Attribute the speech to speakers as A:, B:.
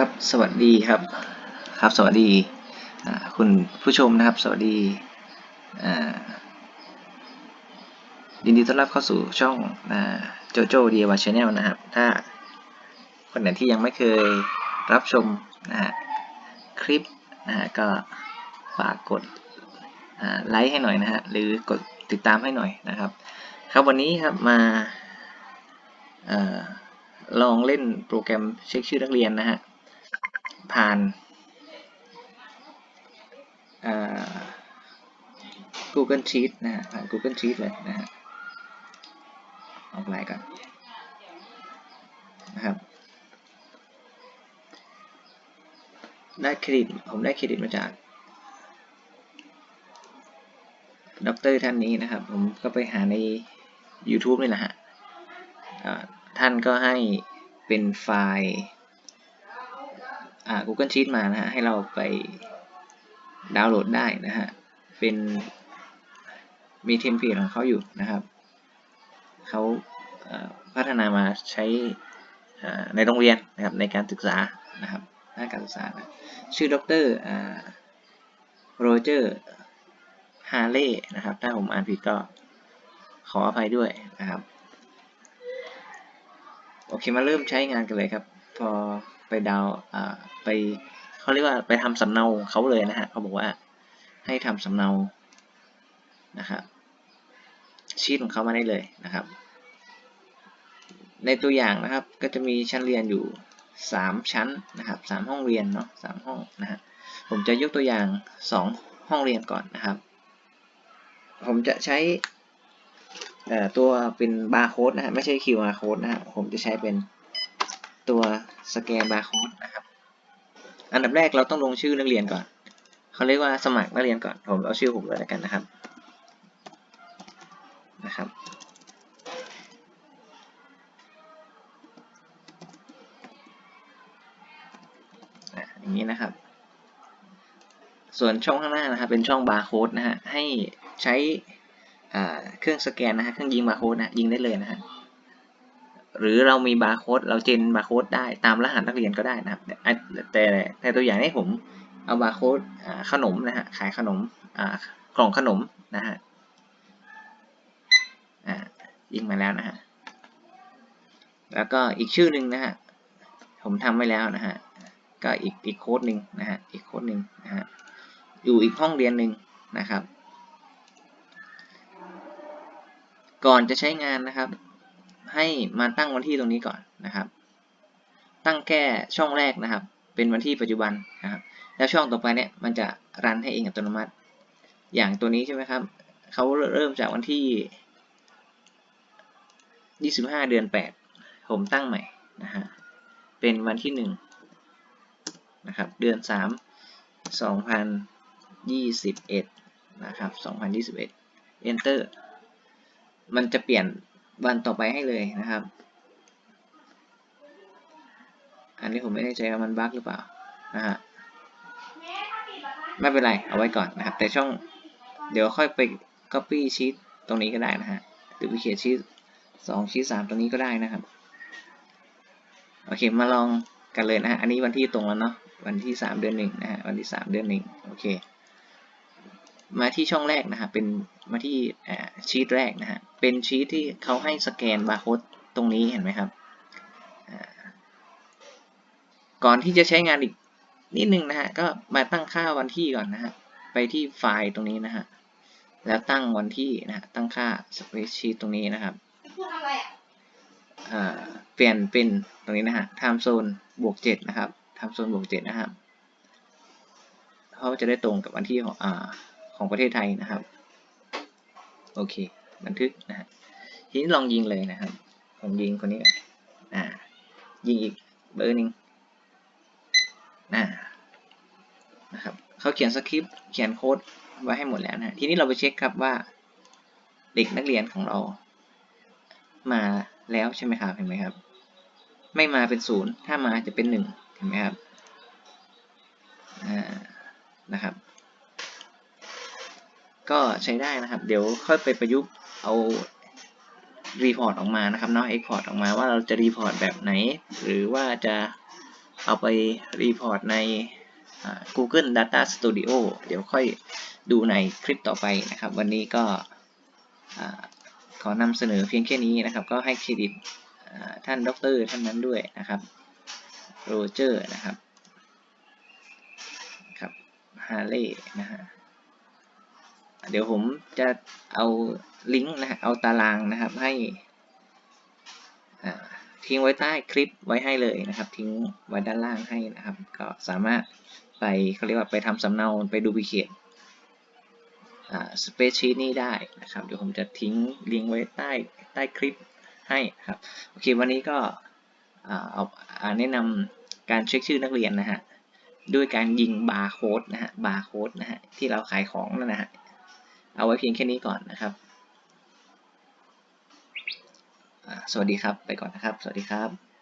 A: ครับสวัสดีครับครับสวัสดีคุณผู้ชมนะครับ สวัสดียินดีต้อนรับเข้าสู่ช่องโจโจ้ดีวาชาแนลนะครับ ถ้าคนไหนที่ยังไม่เคยรับชมนะฮะคลิปนะฮะก็ฝากกดไลค์ให้หน่อยนะฮะหรือกดติดตามให้หน่อยนะครับ ครับวันนี้ครับมาอ่อลองเล่นโปรแกรมเช็คชื่อนักเรียนนะฮะ ผ่าน Google Sheet นะฮะผ่าน Google Sheet เลยนะฮะออกไลน์กันนะครับได้เครดิตผมได้เครดิตมาจากด็อกเตอร์ท่านนี้นะครับ ผมก็ไปหาใน YouTube นี่แหละฮะท่านก็ให้เป็นไฟล์ Google Sheet มานะฮะให้เราไปดาวน์โหลดได้นะฮะเป็นมีเทมเพลตของเขาอยู่นะครับเขาพัฒนามาใช้ในโรงเรียนนะครับในการศึกษานะครับด้านการศึกษานะชื่อดรโรเจอร์ฮาร์เล่นะครับถ้าผมอ่านผิดก็ขออภัยด้วยนะครับ โอเคมาเริ่มใช้งานกันเลยครับ พอ ดาวไปเขาเรียกว่าไปทำสำเนาเขาเลยนะฮะเขาบอกว่าให้ทำสำเนานะครับชีตของเขามาได้เลยนะครับ ในตัวอย่างนะครับก็จะมีชั้นเรียนอยู่ 3 ชั้นนะครับ3ห้องเรียนเนาะ3ห้องนะฮะผมจะยกตัวอย่าง 2 ห้องเรียนก่อนนะครับ ผมจะใช้ตัวเป็นบาร์โค้ดนะฮะไม่ใช่ QR code นะฮะผมจะใช้เป็น ตัวสแกนบาร์โค้ดนะครับ อันดับแรกเราต้องลงชื่อนักเรียนก่อน เขาเรียกว่าสมัครนักเรียนก่อน ผมเอาชื่อผมเลยแล้วกันนะครับ นะครับ อย่างนี้นะครับ ส่วนช่องข้างหน้านะครับ เป็นช่องบาร์โค้ดนะฮะ ให้ใช้เครื่องสแกนนะฮะ เครื่องยิงบาร์โค้ดนะ ยิงได้เลยนะฮะ หรือเรามีบาร์โค้ดเราเจนบาร์โค้ดได้ตามรหัสนักเรียนก็ได้นะครับ แต่แต่ตัวอย่างนี้ผมเอาบาร์โค้ดขนมนะฮะขายขนมกล่องขนมนะฮะยิงมาแล้วนะฮะแล้วก็อีกชื่อหนึ่งนะฮะผมทำไว้แล้วนะฮะก็อีกอีกโค้ดหนึ่งนะฮะอีกโค้ดหนึ่งนะฮะอยู่อีกห้องเรียนหนึ่งนะครับ ก่อนจะใช้งานนะครับ ให้มาตั้งวันที่ตรงนี้ก่อนนะครับ ตั้งแค่ช่องแรกนะครับ เป็นวันที่ปัจจุบันนะครับ แล้วช่องต่อไปเนี่ยมันจะรันให้เองอัตโนมัติ อย่างตัวนี้ใช่ไหมครับเขาเริ่มจากวันที่ 25 เดือน 8 ผมตั้งใหม่นะฮะเป็นวันที่ 1 นะครับ เดือน 3 2021 นะครับ 2021 enter มันจะเปลี่ยน วันต่อไปให้เลยนะครับ อันนี้ผมไม่แน่ใจว่ามันบั๊กหรือเปล่านะฮะไม่เป็นไร เอาไว้ก่อนนะครับ แต่ช่องเดี๋ยวค่อยไป copy sheet ตรงนี้ก็ได้นะฮะหรือไปเขียนชีตสองชีตสามตรงนี้ก็ได้นะครับ โอเค มาลองกันเลยนะฮะ อันนี้วันที่ตรงแล้วเนาะ วันที่สามเดือนหนึ่งนะฮะ วันที่สามเดือนหนึ่งโอเค มาที่ช่องแรกนะครับเป็นมาที่ชีตแรกนะฮะเป็นชีตที่เขาให้สแกนบาร์โค้ดตรงนี้เห็นไหมครับก่อนที่จะใช้งานอีกนิดนึงนะฮะก็มาตั้งค่าวันที่ก่อนนะฮะไปที่ไฟล์ตรงนี้นะฮะแล้วตั้งวันที่นะฮะตั้งค่า spreadsheet ตรงนี้นะครับเปลี่ยนเป็นตรงนี้นะฮะ time zone บวกเจ็ดนะครับ time zone บวกเจ็ดนะครับเขาจะได้ตรงกับวันที่ของอ ของประเทศไทยนะครับ โอเค บันทึกนะฮะทีนี้ลองยิงเลยนะครับ ผมยิงคนนี้อ่า ยิงอีกเบอร์หนึ่งนะนะครับเขาเขียนสคริปต์เขียนโค้ดไว้ให้หมดแล้วนะทีนี้เราไปเช็คครับว่าเด็กนักเรียนของเรา มาแล้วใช่ไหมครับเห็นไหมครับ ไม่มาเป็นศูนย์ถ้ามาจะเป็นหนึ่งเห็นไหมครับอ่านะครับ ก็ใช้ได้นะครับ เดี๋ยวค่อยไปประยุกต์เอารีพอร์ตออกมานะครับเนาะเอ็กพอร์ตออกมาว่าเราจะรีพอร์ตแบบไหน หรือว่าจะเอาไปรีพอร์ตใน Google Data Studio เดี๋ยวค่อยดูในคลิปต่อไปนะครับ วันนี้ก็ขอนำเสนอเพียงแค่นี้นะครับ ก็ให้เครดิตอ่าท่านดรท่านนั้นด้วยนะครับโรเจอร์นะครับครับฮาร์เลย์นะฮะ เดี๋ยวผมจะเอาลิงก์นะฮะเอาตารางนะครับให้ทิ้งไว้ใต้คลิปไว้ให้เลยนะครับ ทิ้งไว้ด้านล่างให้นะครับ ก็สามารถไปเขาเรียกว่าไปทำสำเนาไปดูพิเคทสเปซชีตนี้ได้นะครับ เดี๋ยวผมจะทิ้งลิงก์ไว้ใต้ใต้คลิปให้ครับโอเควันนี้ก็อ่าเอาอ่าแนะนำการเช็คชื่อนักเรียนนะฮะด้วยการยิงบาร์โค้ดนะฮะบาร์โค้ดนะฮะที่เราขายของนั่นนะฮะ เอาไว้เพียงแค่นี้ก่อนนะครับ สวัสดีครับ ไปก่อนนะครับ สวัสดีครับ